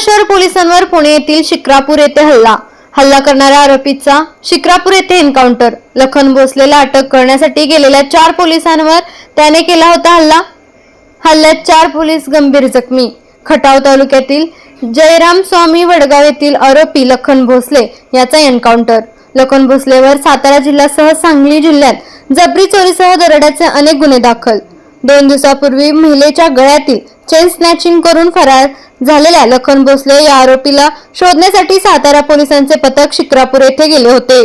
शहर पोलिसांवर पुणे येथील शिक्रापूर येथे हल्ला. हल्ला करणाऱ्या आरोपीचा शिक्रापूर येथे एन्काउंटर. लखन भोसलेला अटक करण्यासाठी गेलेल्या चार पोलिसांवर त्याने केला होता हल्ला. हल्ल्यात चार पोलीस गंभीर जखमी. खटाव तालुक्यातील जयराम स्वामी वडगाव येथील आरोपी लखन भोसले याचा एन्काउंटर. लखन भोसलेवर सातारा जिल्ह्यासह सांगली जिल्ह्यात जबरी चोरीसह दरोड्याचे अनेक गुन्हे दाखल. दोन दिवसापूर्वी महिलेच्या गळ्यातील चेन स्नॅचिंग करून फरार झालेल्या लखन भोसले या आरोपीला शोधण्यासाठी सातारा पोलिसांचे पथक शिक्रापूर येथे गेले होते.